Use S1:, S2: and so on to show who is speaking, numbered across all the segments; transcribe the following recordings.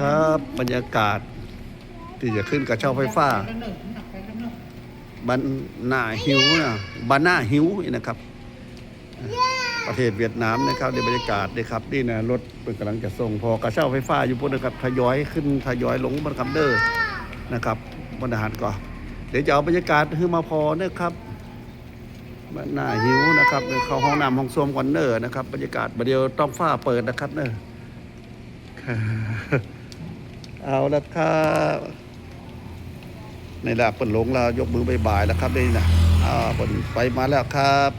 S1: ครับบรรยากาศ ที่จะขึ้นกระเช้าไฟฟ้าบันหน้าหิวนะบันหน้าหิวนะครับ ประเทศเวียดนามนะครับในบรรยากาศนะครับนี่นะรถเป็นกำลังจะส่งพอกระเช้าไฟฟ้าอยู่พุ่นนะครับทยอยขึ้นทยอยลงบนคำเดอร์นะครับบนอาหารก่อนเดี๋ยวจะเอาบรรยากาศขึ้นมาพอนะครับบันหน้าหิวนะครับเข้าห้องน้ำห้องส้วมก่อนเนอร์นะครับบรรยากาศประเดี๋ยวต้องฟ้าเปิดนะครับเนอร์ เอาละครับในละเปิดลงแล้วยกมือบายบายแล้วครับนี่นะอ่าเปิดไปมาแล้วครับ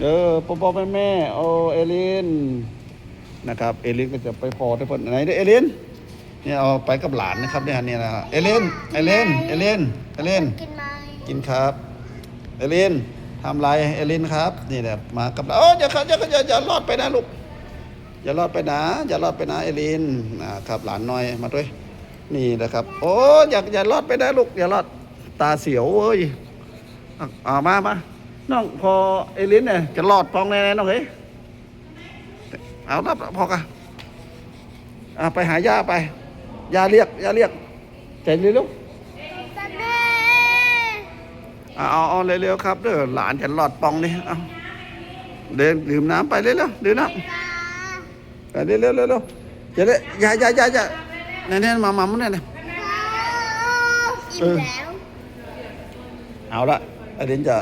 S1: เออปอปอแม่แม่โอเอลินนะครับ เอลินก็จะไปพอได้ผลไหนเด้เอลินเนี่ยเอาไปกับหลานนะครับเนี่ยเนี่ยนะเอลินเอลินเอลินเอลิน
S2: กิน
S1: ครับเอลินทำไรเอลินครับ นี่แหละมากับเราโอ้ยอย่าครับอย่าอย่าอย่ารอดไปนะลูก อย่ารอดไปนะ อย่ารอดไปนะเอลินนะครับ หลานน้อยมาด้วย นี่นะครับ โอ้ยอย่าอย่ารอดไปนะลูกอย่ารอดตาเสียวเอ้ยเอามามาน้องพอเอลินเนี่ยจะรอดปองแน่ๆน้องเฮ้ยเอาละพอกันอะไปหาย่าไปย่าเรียกย่าเรียกใจเร็วๆ
S2: ตาแม่
S1: เอาเอาเร็วๆครับเด้อหลานจะหลอดปองนี่เอาเดินดื่มน้ำไปเร็วๆดื่มน้ำ
S2: ตาำ
S1: ไปเร็วๆเร็วๆจะได้อย่าอย่าอย่าอย่าแน่ๆมามามันเนี่ย
S2: อิ่มแล้ว
S1: เอาละไอเดนจะ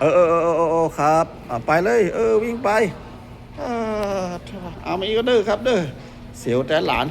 S1: เออเออเออเออเออครับอะไปเลย เออวิ่งไป เออเอามาอีกก็เด้อครับเด้อเสียวแต่หลาน